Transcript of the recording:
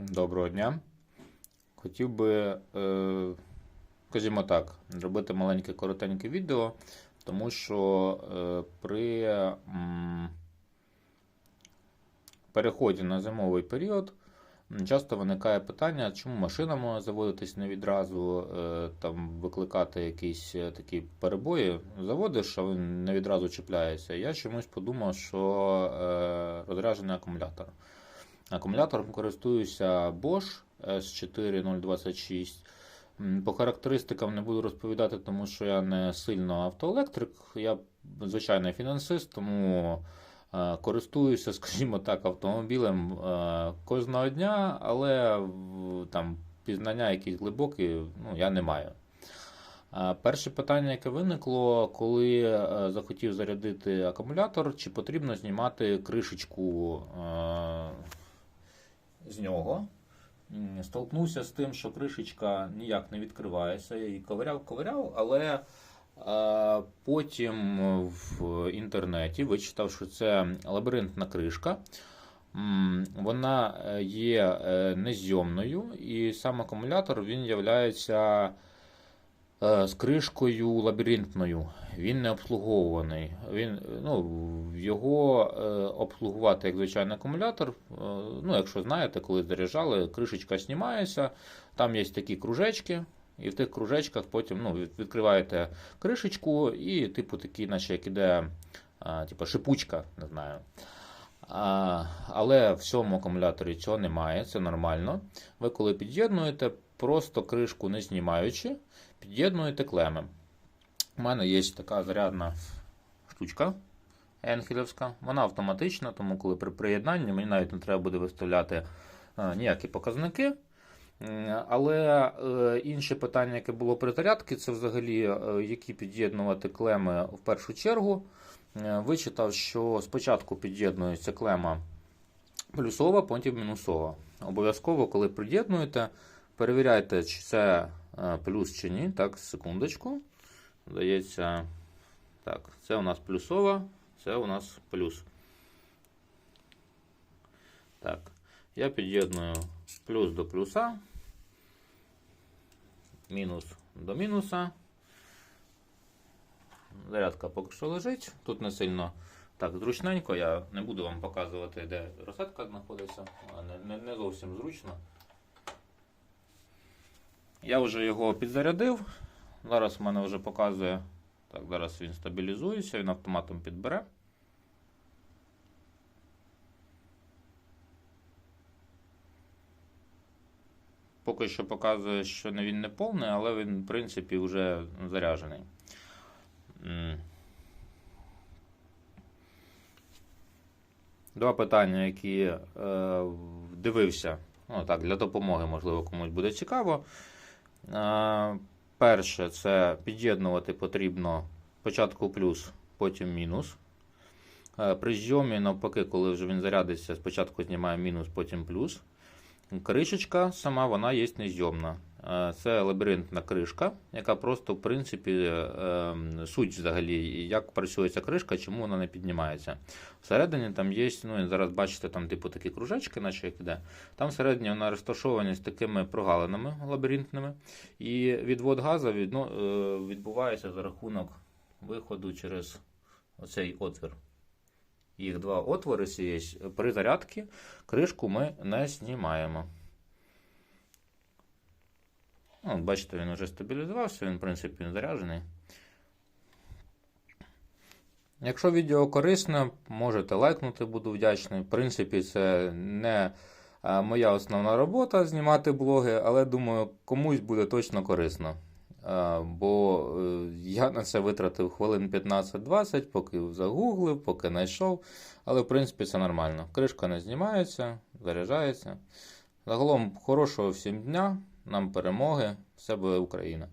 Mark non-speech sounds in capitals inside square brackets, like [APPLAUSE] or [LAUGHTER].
Доброго дня. Хотів би, е, скажімо так, зробити маленьке коротеньке відео, тому що е, при переході на зимовий період часто виникає питання, чому машина може заводитись не відразу, е, там викликати якісь такі перебої. Заводиш, а він не відразу чіпляється. Я чомусь подумав, що е, розряджений акумулятор. Акумулятором користуюся Bosch S4026. По характеристикам не буду розповідати, тому що я не сильно автоелектрик, я звичайний фінансист, тому е, користуюся, [LAUGHS] скажімо так, автомобілем е, кожного дня, але там пізнання якісь глибокі ну, я не маю. Перше питання, яке виникло, коли е, захотів зарядити акумулятор, чи потрібно знімати кришечку е, з нього. Столкнувся з тим, що кришечка ніяк не відкривається. Я її ковиряв, ковиряв, але е, потім в інтернеті вичитав, що це лабіринтна кришка. Вона е, є е, незйомною, і сам акумулятор він являється з кришкою лабіринтною. Він не обслуговуваний. Він, ну, його е, обслугувати як звичайний акумулятор. е, ну, якщо знаєте, коли заряджали, кришечка знімається, там є такі кружечки. І в тих кружечках потім ну, відкриваєте кришечку, і, типу, такий, наче як іде а, типу, шипучка, не знаю. А, але в цьому акумуляторі цього немає, це нормально. Ви коли під'єднуєте, просто кришку не знімаючи, під'єднуєте клеми. У мене є така зарядна штучка енхелівська. Вона автоматична, тому коли при приєднанні мені навіть не треба буде виставляти е, ніякі показники. Але е, інше питання, яке було при зарядці, це взагалі е, які під'єднувати клеми в першу чергу. Вичитав, що спочатку під'єднується клема плюсова, потім мінусова. Обов'язково, коли під'єднуєте, перевіряйте, чи це е, плюс чи ні. Так, секундочку. Здається, так, це у нас плюсова, це у нас плюс. Так, я під'єдную плюс до плюса, мінус до мінуса. Зарядка поки що лежить. Тут не сильно так зручненько. Я не буду вам показувати, де розетка знаходиться. Не, не, не зовсім зручно. Я вже його підзарядив. Зараз в мене вже показує. Так, зараз він стабілізується, він автоматом підбере. Поки що показує, що він не повний, але він, в принципі, вже заряджений. Два питання, які е, дивився. Ну, так, для допомоги, можливо, комусь буде цікаво. Перше, це під'єднувати потрібно спочатку плюс, потім мінус. Е, при зйомі, навпаки, коли вже він зарядиться, спочатку знімає мінус, потім плюс. Кришечка сама вона є незйомна. Е, Це лабіринтна кришка, яка просто, в принципі, е, суть взагалі, як працює ця кришка, чому вона не піднімається. Всередині там є, ну, зараз бачите, там типу такі кружечки, наче як іде. Там всередині вона розташовані з такими прогалинами лабіринтними. І відвод газу відно, е, відбувається за рахунок виходу через оцей отвір. Їх два отвори є. При зарядці кришку ми не знімаємо. Ну, бачите, він вже стабілізувався, він, в принципі, заряджений. Якщо відео корисне, можете лайкнути, буду вдячний. В принципі, це не моя основна робота знімати блоги, але думаю, комусь буде точно корисно. Бо е, я на це витратив хвилин 15-20, поки загуглив, поки знайшов. Але в принципі це нормально. Кришка не знімається, заряджається. Загалом хорошого всім дня, нам перемоги, все буде Україна.